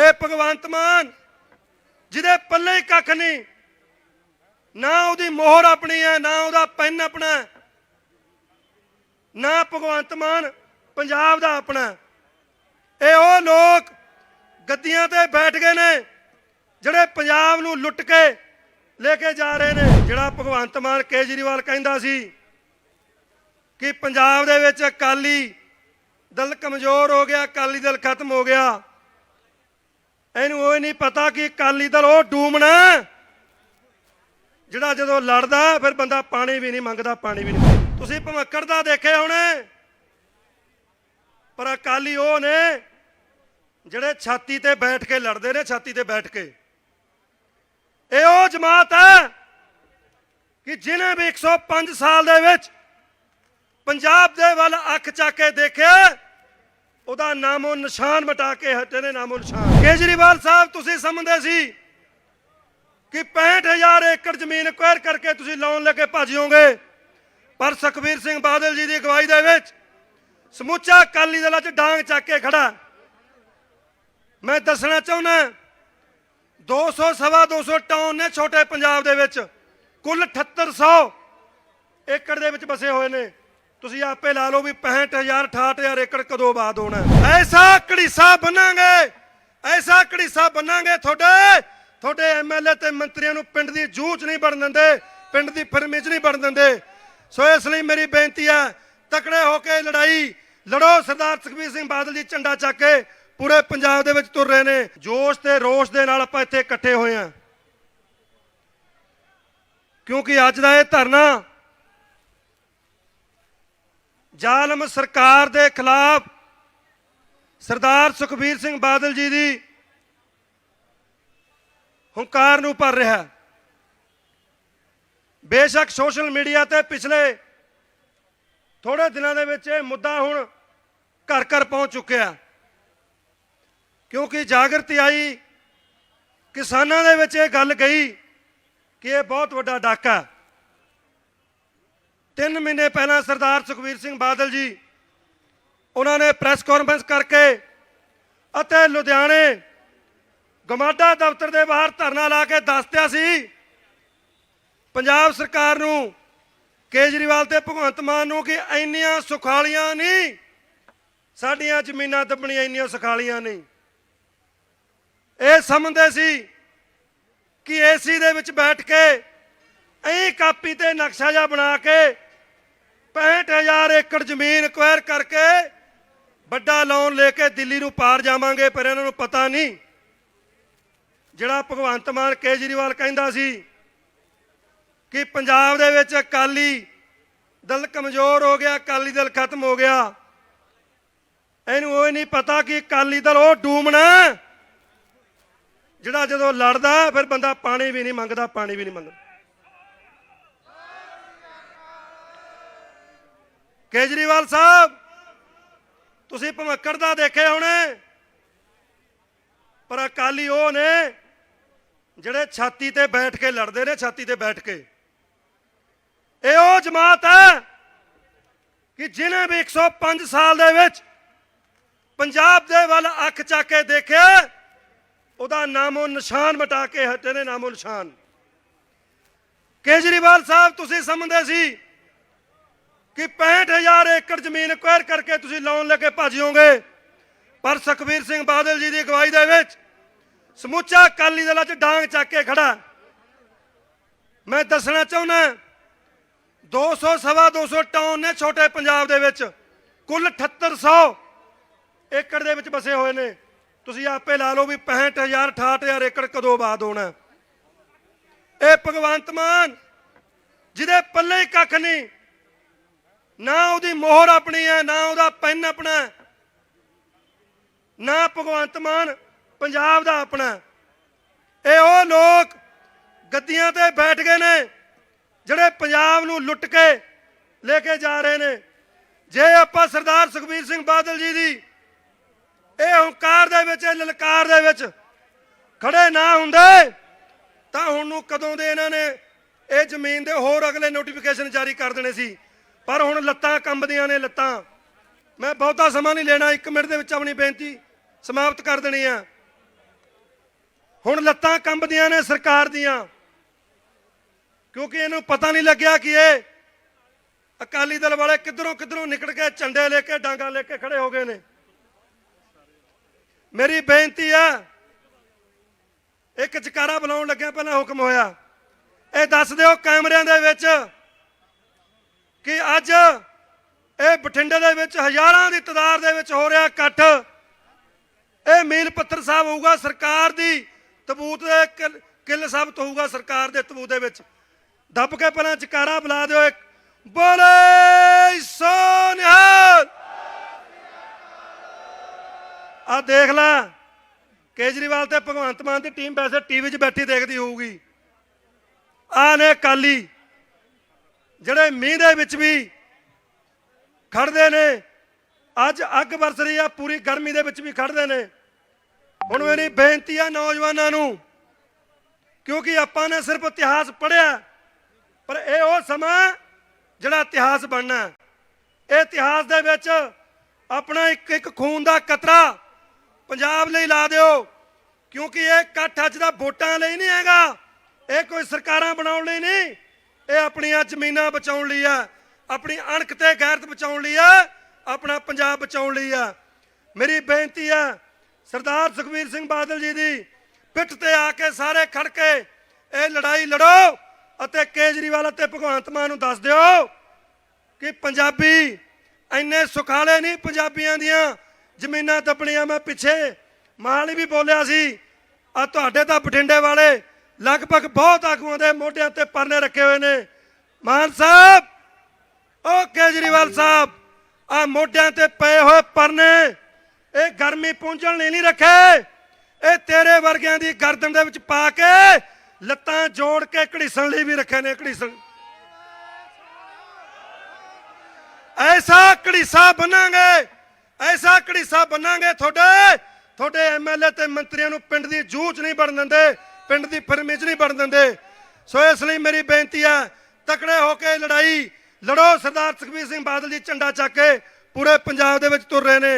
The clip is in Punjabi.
ਇਹ ਭਗਵੰਤ ਮਾਨ, ਜਿਹਦੇ ਪੱਲੇ ਹੀ ਕੱਖ ਨਹੀਂ, ਨਾ ਉਹਦੀ ਮੋਹਰ ਆਪਣੀ ਹੈ, ਨਾ ਉਹਦਾ ਪੈਨ ਆਪਣਾ ਨਾ ਭਗਵੰਤ ਮਾਨ ਪੰਜਾਬ ਦਾ ਆਪਣਾ ਇਹ ਉਹ ਲੋਕ ਗੱਦੀਆਂ ਤੇ ਬੈਠ ਗਏ ਨੇ, ਜਿਹੜੇ ਪੰਜਾਬ ਨੂੰ ਲੁੱਟ ਕੇ ਲੈ ਕੇ ਜਾ ਰਹੇ ਨੇ, ਜਿਹੜਾ ਭਗਵੰਤ ਮਾਨ ਕੇਜਰੀਵਾਲ ਕਹਿੰਦਾ ਸੀ ਕਿ ਪੰਜਾਬ ਦੇ ਵਿੱਚ ਅਕਾਲੀ ਦਲ ਕਮਜ਼ੋਰ ਹੋ ਗਿਆ, ਅਕਾਲੀ ਦਲ ਖਤਮ ਹੋ ਗਿਆ। ਇਹਨੂੰ ਉਹ ਨਹੀਂ ਪਤਾ ਕਿ ਅਕਾਲੀ ਦਲ ਉਹ ਡੂਮਣਾ ਜਿਹੜਾ ਜਦੋਂ ਲੜਦਾ, ਫਿਰ ਬੰਦਾ ਪਾਣੀ ਵੀ ਨਹੀਂ ਮੰਗਦਾ, ਪਾਣੀ ਵੀ ਨਹੀਂ ਤੁਸੀਂ ਭਮੱਕੜ ਦਾ ਦੇਖੇ ਹੋਣੇ ਪਰ ਅਕਾਲੀ ਉਹ ਨੇ ਜਿਹੜੇ ਛਾਤੀ ਤੇ ਬੈਠ ਕੇ ਲੜਦੇ ਨੇ, ਛਾਤੀ ਤੇ ਬੈਠ ਕੇ। ਇਹ ਉਹ ਜਮਾਤ ਹੈ ਕਿ ਜਿਹਨੇ ਵੀ 105 ਸਾਲ ਦੇ ਵਿੱਚ ਪੰਜਾਬ ਦੇ ਵੱਲ ਅੱਖ ਚੱਕ ਕੇ ਦੇਖਿਆ ਉਹਦਾ ਨਾਮੋ ਨਿਸ਼ਾਨ ਮਿਟਾ ਕੇ ਹਟੇ ਨੇ ਨਾਮੋ ਨਿਸ਼ਾਨ। ਕੇਜਰੀਵਾਲ ਸਾਹਿਬ, ਤੁਸੀਂ ਸਮਝਦੇ ਸੀ ਕਿ 65000 ਏਕੜ ਜ਼ਮੀਨ ਐਕਵਾਇਰ ਕਰਕੇ ਤੁਸੀਂ ਲੋਨ ਲੈ ਕੇ ਭੱਜ ਜਾਓਗੇ। ਪਰ ਸੁਖਬੀਰ ਸਿੰਘ ਬਾਦਲ ਜੀ ਦੀ ਅਗਵਾਈ ਦੇ ਵਿੱਚ ਸਮੁੱਚਾ ਅਕਾਲੀ ਦਲ ਚ ਡਾਂਗ ਚੱਕ ਕੇ ਖੜਾ। ਮੈਂ ਦੱਸਣਾ ਚਾਹੁੰਦਾ 200 ਸਵਾ 200 ਟਾਊਨ ਨੇ ਛੋਟੇ ਪੰਜਾਬ ਦੇ ਵਿੱਚ। ਕੁੱਲ 7800 ਏਕੜ ਦੇ ਵਿੱਚ ਬਸੇ ਹੋਏ ਨੇ। ਤੁਸੀਂ ਆਪੇ ਲਾ ਲਓ ਵੀ 65000 68000 ਏਕੜ ਕਦੋਂ ਬਾਅਦ ਹੋਣਾ ਐਸਾ ਘੜੀਸਾ ਬਣਾਂਗੇ, ਐਸਾ ਘੜੀਸਾ ਬਣਾਂਗੇ ਤੁਹਾਡੇ ਤੁਹਾਡੇ ਐਮਐਲਏ ਤੇ ਮੰਤਰੀਆਂ ਨੂੰ ਪਿੰਡ ਦੀ ਜੂਚ ਨਹੀਂ ਬਣ ਦਿੰਦੇ, ਪਿੰਡ ਦੀ ਫਰਮੇਜ ਨਹੀਂ ਬਣ ਦਿੰਦੇ। ਸੋ ਇਸ ਲਈ ਮੇਰੀ ਬੇਨਤੀ ਹੈ, ਤਕੜੇ ਹੋ ਕੇ ਲੜਾਈ, ਲੜੋ ਸਰਦਾਰ ਸੁਖਬੀਰ ਸਿੰਘ ਬਾਦਲ ਜੀ ਝੰਡਾ ਚੱਕ ਕੇ, ਪੂਰੇ ਪੰਜਾਬ ਦੇ ਵਿੱਚ ਤੁਰ ਰਹੇ ਨੇ। ਜੋਸ਼ ਤੇ ਰੋਸ਼ ਦੇ ਨਾਲ ਆਪਾਂ ਇੱਥੇ ਇਕੱਠੇ ਹੋਏ ਹਾਂ। ਕਿਉਂਕਿ ਅੱਜ ਦਾ ਇਹ ਧਰਨਾ ਜ਼ਾਲਮ ਸਰਕਾਰ ਦੇ ਖਿਲਾਫ ਸਰਦਾਰ ਸੁਖਬੀਰ ਸਿੰਘ ਬਾਦਲ ਜੀ ਦੀ ਹੰਕਾਰ ਨੂੰ ਭਰ ਰਿਹਾ ਬੇਸ਼ੱਕ ਸੋਸ਼ਲ ਮੀਡੀਆ ਤੇ ਪਿਛਲੇ ਥੋੜੇ ਦਿਨਾਂ ਦੇ ਵਿੱਚ ਇਹ ਮੁੱਦਾ ਹੁਣ ਘਰ ਘਰ ਪਹੁੰਚ ਚੁੱਕਿਆ ਕਿਉਂਕਿ ਜਾਗਰਤੀ ਆਈ, ਕਿਸਾਨਾਂ ਦੇ ਵਿੱਚ ਇਹ ਗੱਲ ਗਈ ਕਿ ਇਹ ਬਹੁਤ ਵੱਡਾ ਡਾਕਾ ਹੈ। ਤਿੰਨ ਮਹੀਨੇ ਪਹਿਲਾਂ ਸਰਦਾਰ ਸੁਖਬੀਰ ਸਿੰਘ ਬਾਦਲ ਜੀ ਉਹਨਾਂ ਨੇ ਪ੍ਰੈਸ ਕਾਨਫਰੰਸ ਕਰਕੇ ਅਤੇ ਲੁਧਿਆਣੇ ਗਮਾਡਾ ਦਫ਼ਤਰ ਦੇ ਬਾਹਰ ਧਰਨਾ ਲਾ ਕੇ ਦੱਸਦਿਆ ਸੀ, ਪੰਜਾਬ ਸਰਕਾਰ ਨੂੰ ਕੇਜਰੀਵਾਲ ਤੇ ਭਗਵੰਤ ਮਾਨ ਨੂੰ ਕਿ ਇੰਨੀਆਂ ਸੁਖਾਲੀਆਂ ਨਹੀਂ, ਸਾਡੀਆਂ ਜ਼ਮੀਨਾਂ ਦੱਬਣੀਆਂ ਇੰਨੀਆਂ ਸੁਖਾਲੀਆਂ ਨਹੀਂ। ਇਹ ਸਮਝਦੇ ਸੀ ਕਿ ਏਸੀ ਦੇ ਵਿੱਚ ਬੈਠ ਕੇ ਐਂ ਕਾਪੀ ਤੇ ਨਕਸ਼ਾ ਜਿਹਾ ਬਣਾ ਕੇ 65000 ਏਕੜ ਜ਼ਮੀਨ ਐਕਵਾਇਰ ਕਰਕੇ ਵੱਡਾ ਲੋਨ ਲੈ ਕੇ ਦਿੱਲੀ ਨੂੰ ਪਾਰ ਜਾਵਾਂਗੇ, ਪਰ ਇਹਨਾਂ ਨੂੰ ਪਤਾ ਨਹੀਂ। ਜਿਹੜਾ ਭਗਵੰਤ ਮਾਨ ਕੇਜਰੀਵਾਲ ਕਹਿੰਦਾ ਸੀ ਕਿ ਪੰਜਾਬ ਦੇ ਵਿੱਚ ਅਕਾਲੀ ਦਲ ਕਮਜ਼ੋਰ ਹੋ ਗਿਆ, ਅਕਾਲੀ ਦਲ ਖਤਮ ਹੋ ਗਿਆ। ਇਹਨੂੰ ਉਹ ਨਹੀਂ ਪਤਾ ਕਿ ਅਕਾਲੀ ਦਲ ਉਹ ਡੂਮਣਾ ਜਿਹੜਾ ਜਦੋਂ ਲੜਦਾ ਫਿਰ ਬੰਦਾ ਪਾਣੀ ਵੀ ਨਹੀਂ ਮੰਗਦਾ, ਪਾਣੀ ਵੀ ਨਹੀਂ ਮੰਗਦਾ। ਕੇਜਰੀਵਾਲ ਸਾਹਿਬ, ਤੁਸੀਂ ਭਮੱਕੜ ਦਾ ਦੇਖੇ ਹੋਣੇ, ਪਰ ਅਕਾਲੀ ਉਹ ਨੇ ਜਿਹੜੇ ਛਾਤੀ ਤੇ ਬੈਠ ਕੇ ਲੜਦੇ ਨੇ, ਛਾਤੀ ਤੇ ਬੈਠ ਕੇ। ਇਹ ਉਹ ਜਮਾਤ ਹੈ ਕਿ ਜਿਹਨੇ ਵੀ 105 ਸਾਲ ਦੇ ਵਿੱਚ ਪੰਜਾਬ ਦੇ ਵੱਲ ਅੱਖ ਚੱਕ ਕੇ ਦੇਖਿਆ ਉਹਦਾ ਨਾਮੋ ਨਿਸ਼ਾਨ ਮਿਟਾ ਕੇ ਹਟੇ ਨੇ, ਨਾਮੋ ਨਿਸ਼ਾਨ। ਕੇਜਰੀਵਾਲ ਸਾਹਿਬ, ਤੁਸੀਂ ਸਮਝਦੇ ਸੀ ਕਿ 65000 ਏਕੜ ਜ਼ਮੀਨ ਐਕਵਾਇਰ ਕਰਕੇ ਤੁਸੀਂ ਲੋਨ ਲੈ ਕੇ ਭੱਜ ਜਾਓਗੇ। ਪਰ ਸੁਖਬੀਰ ਸਿੰਘ ਬਾਦਲ ਜੀ ਦੀ ਅਗਵਾਈ ਦੇ ਵਿੱਚ ਸਮੁੱਚਾ ਅਕਾਲੀ ਦਲ ਚ ਡਾਂਗ ਚੱਕ ਕੇ ਖੜਾ। ਮੈਂ ਦੱਸਣਾ ਚਾਹੁੰਦਾ 200 ਸਵਾ 200 ਟਾਊਨ ਨੇ ਛੋਟੇ ਪੰਜਾਬ ਦੇ ਵਿੱਚ। ਕੁੱਲ 7800 ਏਕੜ ਦੇ ਵਿੱਚ ਬਸੇ ਹੋਏ ਨੇ। ਤੁਸੀਂ ਆਪੇ ਲਾ ਲਓ ਵੀ 65000 68000 ਏਕੜ ਕਦੋਂ ਬਾਅਦ ਹੋਣਾ। ਇਹ ਭਗਵੰਤ ਮਾਨ, ਜਿਹਦੇ ਪੱਲੇ ਹੀ ਕੱਖ ਨਹੀਂ ਨਾ ਉਹਦੀ ਮੋਹਰ ਆਪਣੀ ਹੈ, ਨਾ ਉਹਦਾ ਪੈਨ ਆਪਣਾ ਨਾ ਭਗਵੰਤ ਮਾਨ ਪੰਜਾਬ ਦਾ ਆਪਣਾ ਇਹ ਉਹ ਲੋਕ ਗੱਦੀਆਂ ਤੇ ਬੈਠ ਗਏ ਨੇ, ਜਿਹੜੇ ਪੰਜਾਬ ਨੂੰ ਲੁੱਟ ਕੇ ਲੈ ਕੇ ਜਾ ਰਹੇ ਨੇ। ਜੇ ਆਪਾਂ ਸਰਦਾਰ ਸੁਖਬੀਰ ਸਿੰਘ ਬਾਦਲ ਜੀ ਦੀ ਇਹ ਹੰਕਾਰ ਦੇ ਵਿੱਚ, ਇਹ ਲਲਕਾਰ ਦੇ ਵਿੱਚ ਖੜੇ ਨਾ ਹੁੰਦੇ, ਤਾਂ ਹੁਣ ਨੂੰ ਕਦੋਂ ਦੇ ਇਹਨਾਂ ਨੇ ਇਹ ਜ਼ਮੀਨ ਦੇ ਹੋਰ ਅਗਲੇ ਨੋਟੀਫਿਕੇਸ਼ਨ ਜਾਰੀ ਕਰ ਦੇਣੇ ਸੀ? ਪਰ ਹੁਣ ਲੱਤਾਂ ਕੰਬਦੀਆਂ ਨੇ ਲੱਤਾਂ। ਮੈਂ ਬਹੁਤਾ ਸਮਾਂ ਨਹੀਂ ਲੈਣਾ 1 ਮਿੰਟ ਦੇ ਵਿੱਚ ਆਪਣੀ ਬੇਨਤੀ ਸਮਾਪਤ ਕਰ ਦੇਣੀ ਆ। ਹੁਣ ਲੱਤਾਂ ਕੰਬਦੀਆਂ ਨੇ ਸਰਕਾਰ ਦੀਆਂ, ਕਿਉਂਕਿ ਇਹਨੂੰ ਪਤਾ ਨਹੀਂ ਲੱਗਿਆ ਕਿ ਇਹ ਅਕਾਲੀ ਦਲ ਵਾਲੇ ਕਿੱਧਰੋਂ ਕਿੱਧਰੋਂ ਨਿਕਲ ਕੇ ਝੰਡੇ ਲੈ ਕੇ, ਡਾਂਗਾ ਲੈ ਕੇ ਖੜੇ ਹੋ ਗਏ ਨੇ। ਮੇਰੀ ਬੇਨਤੀ ਹੈ ਇੱਕ ਜਕਾਰਾ ਬੁਲਾਉਣ ਲੱਗਿਆ ਪਹਿਲਾਂ ਹੁਕਮ ਹੋਇਆ। ਇਹ ਦੱਸ ਦਿਓ ਕੈਮਰਿਆਂ ਦੇ ਵਿੱਚ ਕਿ ਅੱਜ ਇਹ ਬਠਿੰਡੇ ਦੇ ਵਿੱਚ ਹਜ਼ਾਰਾਂ ਦੀ ਤਾਦਾਦ ਦੇ ਵਿੱਚ ਹੋ ਰਿਹਾ ਇਕੱਠ। ਇਹ ਮੀਲ ਪੱਥਰ ਸਾਹਿਬ ਹੋਊਗਾ ਸਰਕਾਰ ਦੀ, ਤਬੂਤ ਦੇ ਕਿਲ- ਕਿੱਲ ਸਾਬਤ ਹੋਊਗਾ ਸਰਕਾਰ ਦੇ ਤਬੂਤ ਦੇ ਵਿੱਚ। ਦੱਬ ਕੇ ਪਹਿਲਾਂ ਚਕਾਰਾ ਬੁਲਾ ਦਿਓ ਇੱਕ। ਬੋਲੇ ਸੋਨਿਹਾਲ! ਆ ਦੇਖ ਲੈ, ਕੇਜਰੀਵਾਲ ਤੇ ਭਗਵੰਤ ਮਾਨ ਦੀ ਟੀਮ ਵੈਸੇ ਟੀਵੀ 'ਚ ਬੈਠੀ ਦੇਖਦੀ ਹੋਊਗੀ। ਆ ਨੇ ਕਾਲੀ ਜਿਹੜੇ ਮੀਂਹ ਦੇ ਵਿੱਚ ਵੀ ਖੜਦੇ ਨੇ, ਅੱਜ ਅੱਗ ਵਰਸ ਰਹੀ ਆ, ਪੂਰੀ ਗਰਮੀ ਦੇ ਵਿੱਚ ਵੀ ਖੜਦੇ ਨੇ। ਹੁਣ ਮੇਰੀ ਬੇਨਤੀ ਆ ਨੌਜਵਾਨਾਂ ਨੂੰ, ਕਿਉਂਕਿ ਆਪਾਂ ਨੇ ਸਿਰਫ ਇਤਿਹਾਸ ਪੜ੍ਹਿਆ, ਪਰ ਇਹ ਉਹ ਸਮਾਂ ਜਿਹੜਾ ਇਤਿਹਾਸ ਬਣਨਾ ਇਹ ਇਤਿਹਾਸ ਦੇ ਵਿੱਚ ਆਪਣਾ ਇੱਕ ਇੱਕ ਖੂਨ ਦਾ ਕਤਰਾ ਪੰਜਾਬ ਲਈ ਲਾ ਦਿਓ, ਕਿਉਂਕਿ ਇਹ ਇਕੱਠ ਅੱਜ ਦਾ ਵੋਟਾਂ ਲਈ ਨਹੀਂ ਹੈਗਾ, ਇਹ ਕੋਈ ਸਰਕਾਰਾਂ ਬਣਾਉਣ ਲਈ ਨਹੀਂ। ਇਹ ਆਪਣੀਆਂ ਜ਼ਮੀਨਾਂ ਬਚਾਉਣ ਲਈ ਆ, ਆਪਣੀ ਅਣਖ ਤੇ ਗੈਰਤ ਬਚਾਉਣ ਲਈ ਆ, ਆਪਣਾ ਪੰਜਾਬ ਬਚਾਉਣ ਲਈ ਆ। ਮੇਰੀ ਬੇਨਤੀ ਆ, ਸਰਦਾਰ ਸੁਖਬੀਰ ਸਿੰਘ ਬਾਦਲ ਜੀ ਦੀ ਪਿੱਠ ਤੇ ਆ ਕੇ ਸਾਰੇ ਖੜ ਕੇ ਇਹ ਲੜਾਈ ਲੜੋ ਅਤੇ ਕੇਜਰੀਵਾਲ ਅਤੇ ਭਗਵੰਤ ਮਾਨ ਨੂੰ ਦੱਸ ਦਿਓ ਕਿ ਪੰਜਾਬੀ ਇੰਨੇ ਸੁਖਾਲੇ ਨਹੀਂ ਪੰਜਾਬੀਆਂ ਦੀਆਂ ਜ਼ਮੀਨਾਂ ਦੱਬਣੀਆਂ ਮੈਂ ਪਿੱਛੇ ਮਾਲੀ ਵੀ ਬੋਲਿਆ ਸੀ, ਆ ਤੁਹਾਡੇ ਤਾਂ ਬਠਿੰਡੇ ਵਾਲੇ ਲਗਭਗ ਬਹੁਤ ਆਗੂਆਂ ਦੇ ਮੋਢਿਆਂ ਤੇ ਪਰਨੇ ਰੱਖੇ ਹੋਏ ਨੇ। ਮਾਨ ਸਾਹਿਬ ਉਹ ਕੇਜਰੀਵਾਲ ਸਾਹਿਬ, ਆ ਮੋਢਿਆਂ ਤੇ ਪਏ ਹੋਏ ਪਰਨੇ, ਇਹ ਗਰਮੀ ਪੁੰਝਣ ਲਈ ਨਹੀਂ ਰੱਖੇ। ਇਹ ਤੇਰੇ ਵਰਗਿਆਂ ਦੀ ਗਰਦਨ ਦੇ ਵਿੱਚ ਪਾ ਕੇ ਲੱਤਾਂ ਜੋੜ ਕੇ ਘੜੀਸਣ ਲਈ ਵੀ ਰੱਖੇ ਨੇ, ਘੜੀਸਣ। ਐਸਾ ਘੜੀਸਾ ਬਣਾਂਗੇ ਐਸਾ ਘੜੀਸਾ ਬਣਾਂਗੇ ਤੁਹਾਡੇ ਤੁਹਾਡੇ ਐਮਐਲਏ ਤੇ ਮੰਤਰੀਆਂ ਨੂੰ ਪਿੰਡ ਦੀ ਜੂਝ ਨਹੀਂ ਬਣ ਦਿੰਦੇ। ਪਿੰਡ ਦੀ ਫਰਮੇਜ ਨਹੀਂ ਬਣ ਦਿੰਦੇ। ਸੋ ਇਸ ਲਈ ਮੇਰੀ ਬੇਨਤੀ ਹੈ, ਤਕੜੇ ਹੋ ਕੇ ਲੜਾਈ ਲੜੋ। ਸਰਦਾਰ ਸੁਖਬੀਰ ਸਿੰਘ ਬਾਦਲ ਜੀ ਝੰਡਾ ਚੱਕ ਕੇ ਪੂਰੇ ਪੰਜਾਬ ਦੇ ਵਿੱਚ ਤੁਰ ਰਹੇ ਨੇ।